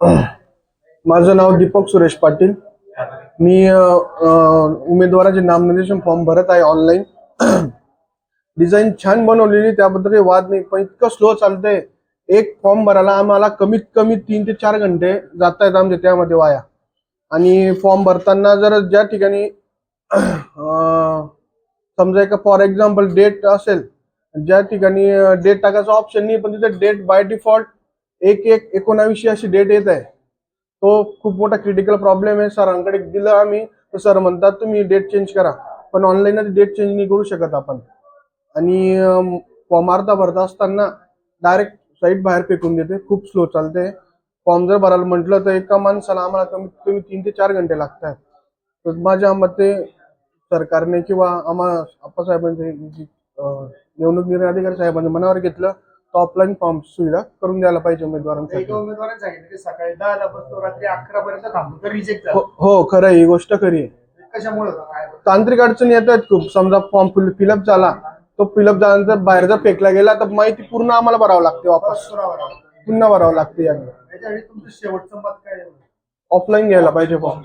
माझं नाव दीपक सुरेश पाटील. मी उमेदवाराचे नामनिर्देशन फॉर्म भरत आहे ऑनलाईन डिझाईन छान बनवलेली त्याबद्दल काही वाद नाही पण इतकं स्लो चालतंय. एक फॉर्म भरायला आम्हाला कमीत कमी तीन ते चार घंटे जात आहेत आमचे त्यामध्ये वाया. आणि फॉर्म भरताना जर ज्या ठिकाणी समजा एका फॉर एक्झाम्पल डेट असेल ज्या ठिकाणी डेट टाकायचा ऑप्शन नाही पण तिथे डेट बाय डिफॉल्ट एक एक एकोणावीसशे अशी डेट येत आहे. तो खूप मोठा क्रिटिकल प्रॉब्लेम आहे. सरांकडे दिलं आम्ही तर सर म्हणतात तुम्ही डेट चेंज करा. पण ऑनलाईन डेट चेंज नाही करू शकत आपण. आणि फॉर्म अर्धा भरता असताना डायरेक्ट साईट बाहेर फेकून देते. खूप स्लो चालते. फॉर्म जर भरायला म्हटलं तर एका माणसाला आम्हाला कमीत कमी तीन ते चार घंटे लागतात. तर माझ्या मते सरकारने किंवा आम्हाला आप्पासाहेबांचे निवडणूक निर्णय अधिकारी साहेबांनी मनावर घेतलं. ऑफलाईन फॉर्म सुविधा करून द्यायला पाहिजे उमेदवारांसाठी. एका उमेदवाराने सांगितलं की सकाळी दहाला बसतो रात्री अकरा पर्यंत थांबतो. तर रिजेक्ट हो हो, खरं आहे ही गोष्ट खरी आहे. कशामुळे तांत्रिक अडचणी येत आहेत खूप. समजा फॉर्म फिलअप झाला तो फिलअप झाल्यानंतर बाहेर जर फेकला गेला तर माहिती पूर्ण आम्हाला भरावं लागते वापस. पुन्हा भरावं लागते. याने तुमचं शेवटचं मत काय आहे? ऑफलाईन घ्यायला पाहिजे फॉर्म